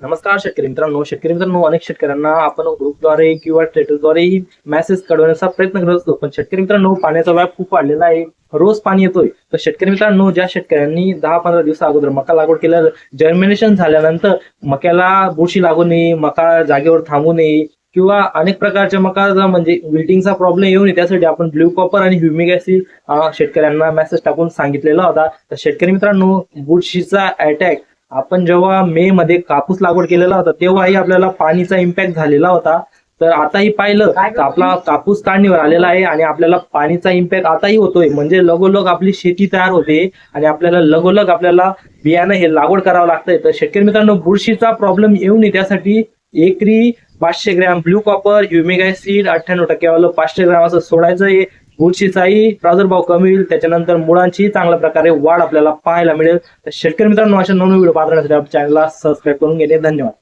नमस्कार शेतकरी मित्रांनो. शेतकरी मित्रांनो अनेक शेतकऱ्यांना आपण ग्रुपद्वारे किंवा ट्विटरद्वारे मेसेज कळवण्याचा प्रयत्न करत असतो. पण शेतकरी मित्रांनो पाण्याचा व्याप खूप वाढलेला आहे. रोज पाणी येतोय. तर शेतकरी मित्रांनो ज्या शेतकऱ्यांनी दहा पंधरा दिवसा अगोदर मका लागवड केल्या जर्मिनेशन झाल्यानंतर मक्याला बुरशी लागू नये मका जागेवर थांबू नये किंवा अनेक प्रकारच्या मका म्हणजे विल्टिंगचा प्रॉब्लेम येऊ नये त्यासाठी आपण ब्ल्यू कॉपर आणि ह्युमिक ऍसिड शेतकऱ्यांना मेसेज टाकून सांगितलेला होता. तर शेतकरी मित्रांनो बुरशीचा अटॅक आपण जेव्हा मे मध्ये कापूस लागवड केलेला होता तेव्हाही आपल्याला पाणीचा इम्पॅक्ट झालेला होता. तर आताही पाहिलं तर आपला कापूस काढणीवर आलेला आहे आणि आपल्याला पाणीचा इम्पॅक्ट आताही होतोय. म्हणजे लगोलग आपली शेती तयार होते आणि आपल्याला लगोलग आपल्याला बियाणं हे लागवड करावं लागतंय. तर शेतकरी मित्रांनो बुरशीचा प्रॉब्लेम येऊ नये. त्यासाठी एकरी पाचशे gram blue copper humic acid अठ्ठ्याण्णव टक्क्यावालं पाचशे ग्रॅम असं सोडायचं बुरशीचाही प्रादुर्भाव कमी होईल त्याच्यानंतर मुळांची चांगल्या प्रकारे वाढ आपल्याला पाहायला मिळेल. तर शेतकरी मित्रांनो अशा नवीन व्हिडिओ पाहण्यासाठी आपल्या चॅनलला सबस्क्राईब करून घेणे धन्यवाद.